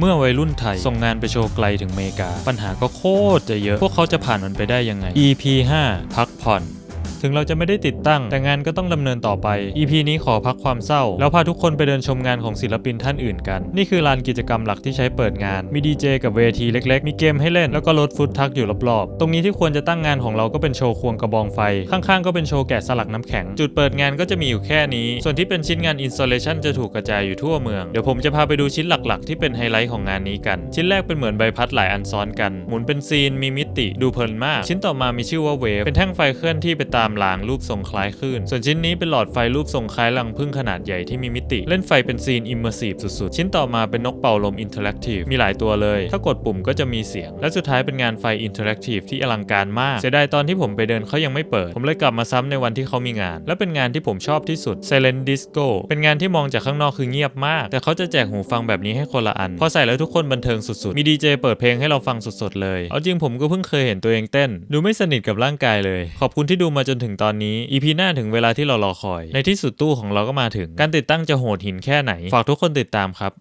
เมื่อวัยรุ่นไทย ส่งงานไปโชว์ไกลถึงเมกา ปัญหาก็โคตรจะเยอะ พวกเขาจะผ่านมันไปได้ยังไง EP 5 พักผ่อน ถึงเราจะไม่ได้ติดตั้ง แต่งานก็ต้องดำเนินต่อไป EP นี้ขอพักความเศร้า แล้วพาทุกคนไปเดินชมงานของศิลปินท่านอื่นกัน นี่คือลานกิจกรรมหลักที่ใช้เปิดงาน มีดีเจกับเวทีเล็ก ๆ มีเกมให้เล่น แล้วก็รถฟุตทักอยู่รอบๆ ตรงนี้ที่ควรจะตั้งงานของเราก็เป็นโชว์ควงกระบองไฟ ข้างๆ ก็เป็นโชว์แกะสลักน้ำแข็ง จุดเปิดงานก็จะมีอยู่แค่นี้ ส่วนที่เป็นชิ้นงานอินสตาเลชันจะถูกกระจายอยู่ทั่วเมือง เดี๋ยวผมจะพาไปดูชิ้นหลักๆ ที่เป็นไฮไลท์ของงานนี้กัน ชิ้นแรกเป็นเหมือนใบพัดหลายอันซ้อนกัน หมุนเป็นซีน มีมิติ ดูเพลินมาก ชิ้นต่อมามีชื่อว่าเวฟ เป็นแท่งไฟเคลื่อนที่ไปตามรางรูปทรงคล้ายคลื่น ส่วนชิ้นนี้เป็นหลอดไฟรูปทรงคล้ายรังผึ้งขนาดใหญ่ที่มีมิติ เล่นไฟเป็นซีนอิมเมอร์ซีฟสุดๆ ชิ้นต่อมาเป็นนกเป่าลมอินเทอร์แอคทีฟมีหลายตัวเลย ถ้ากดปุ่มก็จะมีเสียง และสุดท้ายเป็นงานไฟอินเทอร์แอคทีฟที่อลังการมากเสียดายตอนที่ผมไปเดินเขายังไม่เปิด ผมเลยกลับมาซ้ำในวันที่เขามีงาน และเป็นงานที่ผมชอบที่สุด Silent Disco เป็นงานที่มองจากข้างนอกคือเงียบมาก แต่เขาจะแจกหูฟังแบบนี้ให้คนละอันพอใส่แล้วทุกคนบันเทิงสุดๆมีดีเจเปิดเพลงให้เราฟังสดๆเลยเอาจริงผมก็เพิ่งเคยเห็นตัวเองเต้น ดูไม่สนิทกับร่างกายเลย ขอบคุณที่ดูมาจนถึงตอนนี้ EP หน้าถึงเวลาที่เรารอคอย ในที่สุดตู้ของเราก็มาถึง การติดตั้งจะโหดหินแค่ไหน ฝากทุกคนติดตามครับ